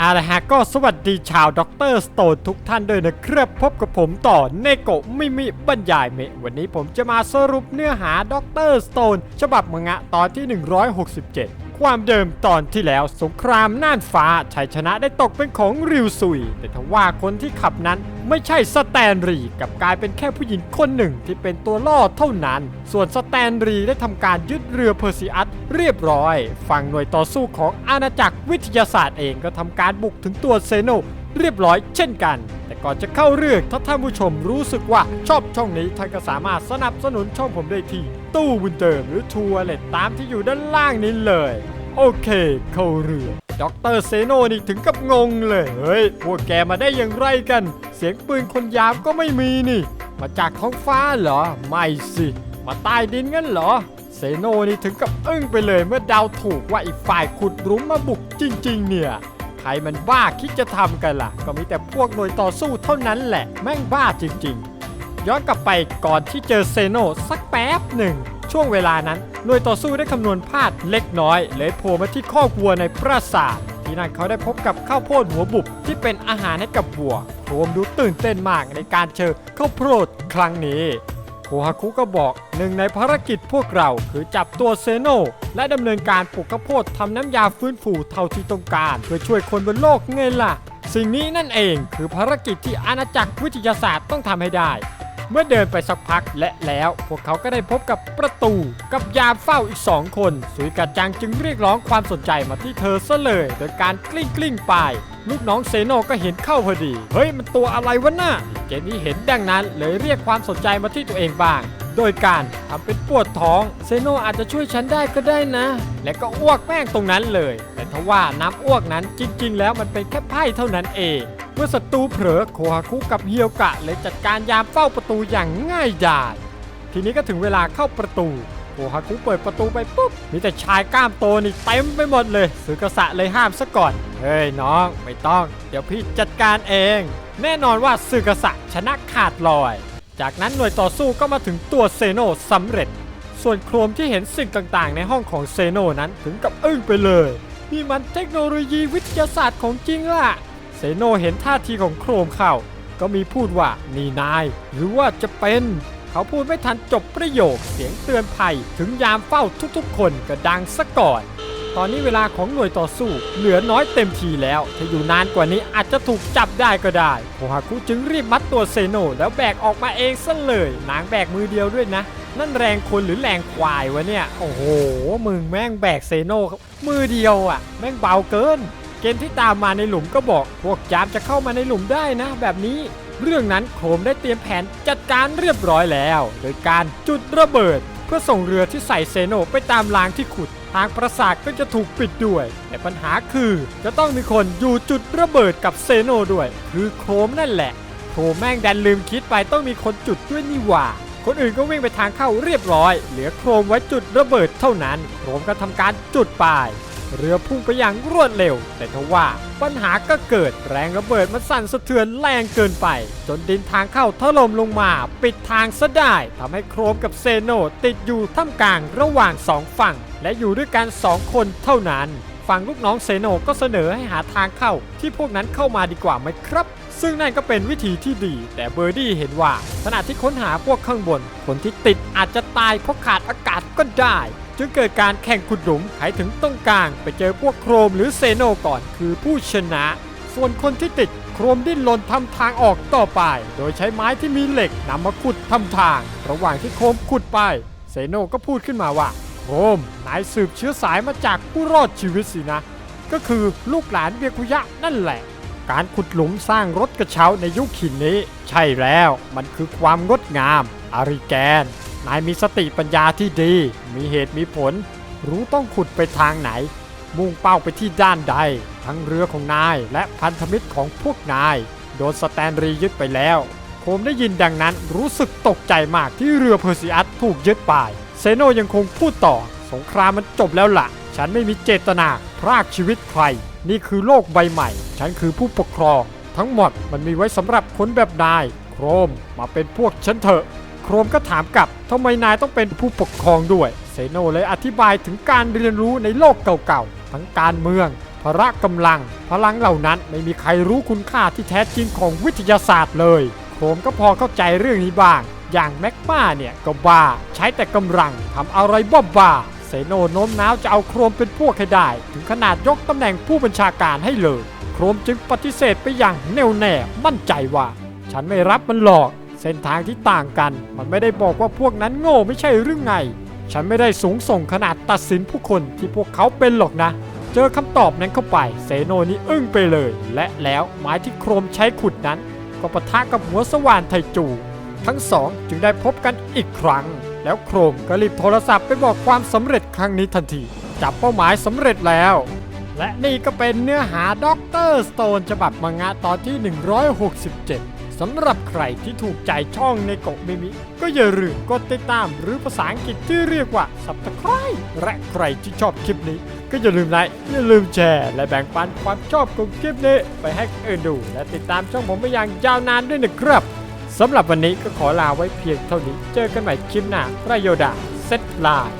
เอาละฮะก็สวัสดีชาวด็อกเตอร์สโตนทุกท่านด้วยนะครับพบกับผมต่อเนโกะมิมิบรรยายเมวันนี้ผมจะมาสรุปเนื้อหาด็อกเตอร์สโตนฉบับมังงะตอนที่ 167 ความเดิมตอนที่แล้วสงครามน่านฟ้าชัยชนะได้ตกเป็นของริวซุย แต่ทว่าคนที่ขับนั้นไม่ใช่สแตนรีกับกลายเป็นแค่ผู้หญิงคนหนึ่งที่เป็นตัวล่อเท่านั้น ส่วนสแตนรีได้ทำการยึดเรือเพอร์ซิอัส เรียบร้อย ฝั่งหน่วยต่อสู้ของอาณาจักรวิทยาศาสตร์เองก็ทำการบุกถึงตัวเซโนเรียบร้อยเช่นกัน แต่ก่อนจะเข้าเรื่องถ้าท่านผู้ชมรู้สึกว่าชอบช่องนี้ท่านก็สามารถสนับสนุนช่องผมได้ที่ ตู้บุญเติมหรือทัวร์เลตตามที่อยู่ด้านล่างนี้เลย โอเคเข้าเรื่องด็อกเตอร์เซโนนี่ถึงกับงงเลย เฮ้ย พวกแกมาได้อย่างไรกัน เสียงปืนคนยามก็ไม่มีนี่ มาจากท้องฟ้าเหรอ ไม่สิ มาใต้ดินงั้นเหรอ เซโนนี่ถึงกับอึ้งไปเลยเมื่อเดาถูกว่าอีกฝ่ายขุดหลุมมาบุกจริง ๆ เนี่ย ใครมันบ้าคิดจะทำกันล่ะ ก็มีแต่พวกหน่วยต่อสู้เท่านั้นแหละ แม่งบ้าจริง ๆ ย้อนกลับไปก่อนที่เจอเซโนสักแป๊บหนึ่ง ช่วงเวลานั้นหน่วยต่อสู้ได้คำนวณพลาดเล็กน้อย เลยโผล่มาที่คอกวัวในปราสาทที่นั่นเขาได้พบกับข้าวโพดหัวบุบที่เป็นอาหารให้กับวัวโคมดูตื่นเต้นมากในการเจอข้าวโพดครั้งนี้ โคฮาคุก็บอกหนึ่งในภารกิจพวกเราคือจับตัวเซโนและดำเนินการปลูกข้าวโพดทำน้ำยาฟื้นฟูเท่าที่ต้องการ เพื่อช่วยคนบนโลกไงล่ะ สิ่งนี้นั่นเองคือภารกิจที่อาณาจักรวิทยาศาสตร์ต้องทำให้ได้ เมื่อเดินไปสักพักและแล้ว พวกเขาก็ได้พบกับประตูกับยามเฝ้าอีกสองคนสุยกาจังจึงเรียกร้องความสนใจมาที่เธอซะเลย โดยการกลิ้งกลิ้งไป ลูกน้องเซโนก็เห็นเข้าพอดี เฮ้ยมันตัวอะไรวะน่ะเจนนี่เห็นดังนั้นเลยเรียกความสนใจมาที่ตัวเองบ้าง โดยการทำเป็นปวดท้องเซโนอาจจะช่วยฉันได้ก็ได้นะ และก็อ้วกแม่งตรงนั้นเลย แต่ทว่าน้ำอ้วกนั้นจริง ๆ แล้วมันเป็นแค่ไพ่เท่านั้นเอง เมื่อศัตรูเผลอโคฮาคุกับเฮียวกะเลยจัดการยามเฝ้าประตูอย่างง่ายดายทีนี้ก็ถึงเวลาเข้าประตูโคฮาคุเปิดประตูไปปุ๊บมีแต่ชายกล้ามโตนี่เต็มไปหมดเลยสือกษะเลยห้ามซะก่อนเฮ้ยน้องไม่ต้อง เดี๋ยวพี่จัดการเอง แน่นอนว่าสือกษะชนะขาดลอย จากนั้นหน่วยต่อสู้ก็มาถึงตัวเซโนสำเร็จ ส่วนโครมที่เห็นสิ่งต่างๆ ในห้องของเซโนนั้นถึงกับอึ้งไปเลยนี่มันเทคโนโลยีวิทยาศาสตร์ของจริงล่ะ เซโนเห็นท่าทีของโครมเข้า ก็มีพูดว่านี่นาย หรือว่าจะเป็น เขาพูดไม่ทันจบประโยคเสียงเตือนภัย ถึงยามเฝ้าทุกๆ คนก็ดังซะก่อน ตอนนี้เวลาของหน่วยต่อสู้ เหลือน้อยเต็มทีแล้ว ถ้าอยู่นานกว่านี้อาจจะถูกจับได้ก็ได้โคฮาคุจึงรีบมัดตัวเซโนแล้วแบกออกมาเองซะเลยนางแบกมือเดียวด้วยนะ นั่นแรงคนหรือแรงควายวะเนี่ย โอ้โห มึงแม่งแบกเซโนมือเดียวอะ แม่งเบาเกิน เกณฑ์ที่ตามมาในหลุมก็บอก พวกจามจะเข้ามาในหลุมได้นะ แบบนี้เรื่องนั้นโคมได้เตรียมแผนจัดการเรียบร้อยแล้ว โดยการจุดระเบิด เพื่อส่งเรือที่ใส่เซโนไปตามรางที่ขุด ทางปราสาทก็จะถูกปิดด้วย แต่ปัญหาคือจะต้องมีคนอยู่จุดระเบิดกับเซโนด้วย คือโครมนั่นแหละโครมแม่งดันลืมคิดไปต้องมีคนจุดด้วยนี่หว่า คนอื่นก็วิ่งไปทางเข้าเรียบร้อย เหลือโครมไว้จุดระเบิดเท่านั้น โครมก็ทำการจุดไป เรือพุ่งไปอย่างรวดเร็ว แต่ทว่าปัญหาก็เกิดแรงระเบิดมันสั่นสะเทือนแรงเกินไป จนดินทางเข้าถล่มลงมา ปิดทางซะได้ทำให้โครมกับเซโนติดอยู่ท่ามกลางระหว่างสองฝั่ง และอยู่ด้วยกันสองคนเท่านั้น ฝั่งลูกน้องเซโนก็เสนอให้หาทางเข้าที่พวกนั้นเข้ามาดีกว่าไหมครับ ซึ่งนั่นก็เป็นวิธีที่ดี แต่เบอร์ดี้เห็นว่าขณะที่ค้นหาพวกข้างบน คนที่ติดอาจจะตายเพราะขาดอากาศก็ได้ จึงเกิดการแข่งขุดหลุมใครถึงต้องกลาง ไปเจอพวกโครมหรือเซโนก่อนคือผู้ชนะ ส่วนคนที่ติดโครมดิ้นรนทำทางออกต่อไป โดยใช้ไม้ที่มีเหล็กนำมาขุดทำทาง ระหว่างที่โครมขุดไปเซโนก็พูดขึ้นมาว่าโครมนายสืบเชื้อสายมาจากผู้รอดชีวิตสินะ ก็คือลูกหลานเบียกุยะนั่นแหละ การขุดหลุมสร้างรถกระเช้าในยุคหินนี้ ใช่แล้วมันคือความงดงาม อาริแกน นายมีสติปัญญาที่ดี มีเหตุมีผล รู้ต้องขุดไปทางไหน มุ่งเป้าไปที่ด้านใด ทั้งเรือของนายและพันธมิตรของพวกนาย โดนสแตนรียึดไปแล้วผมได้ยินดังนั้นรู้สึกตกใจมากที่เรือเพอร์ซิอัสถูกยึดไป เซโนยังคงพูดต่อ สงครามมันจบแล้วล่ะ ฉันไม่มีเจตนาพรากชีวิตใคร นี่คือโลกใบใหม่ ฉันคือผู้ปกครอง ทั้งหมดมันมีไว้สำหรับคนแบบนาย โครมมาเป็นพวกฉันเถอะ โครมก็ถามกลับทำไมนายต้องเป็นผู้ปกครองด้วยเซโนเลยอธิบายถึงการเรียนรู้ในโลกเก่าๆทั้งการเมืองพละกำลัง พลังเหล่านั้นไม่มีใครรู้คุณค่าที่แท้จริงของวิทยาศาสตร์เลยโครมก็พอเข้าใจเรื่องนี้บ้าง อย่างแม็กมาเนี่ยก็บ้า ใช้แต่กำลังทำอะไรบ้าบ้า เซโนโน้มน้าวจะเอาโครมเป็นพวกให้ได้ ถึงขนาดยกตำแหน่งผู้บัญชาการให้เลย โครมจึงปฏิเสธไปอย่างแน่วแน่มั่นใจว่า ฉันไม่รับมันหรอก เส้นทางที่ต่างกัน มันไม่ได้บอกว่าพวกนั้นโง่ไม่ใช่หรือไง ฉันไม่ได้สูงส่งขนาดตัดสินผู้คนที่พวกเขาเป็นหรอกนะ เจอคำตอบนั้นเข้าไปเซโนนี่อึ้งไปเลย และแล้วไม้ที่โครมใช้ขุดนั้น ก็ปะทะกับหัวสว่านไทจู ทั้งสองจึงได้พบกันอีกครั้ง แล้วโครมก็รีบโทรศัพท์ไปบอกความสำเร็จครั้งนี้ทันที จับเป้าหมายสำเร็จแล้ว และนี่ก็เป็นเนื้อหาด็อกเตอร์สโตนฉบับมังงะตอนที่ 167 สำหรับใครที่ถูกใจช่องในโกมิมิ ก็อย่าลืมกดติดตามหรือภาษาอังกฤษที่เรียกว่า subscribe และใครที่ชอบคลิปนี้ ก็อย่าลืมไลค์อย่าลืมแชร์ และแบ่งปันความชอบของคลิปนี้ ไปให้คนอื่นดู และติดตามช่องผมไปอย่างยาวนานด้วยนะครับ สำหรับวันนี้ก็ขอลาไว้เพียงเท่านี้ เจอกันใหม่คลิปหน้าไระโยดาเซตไลน์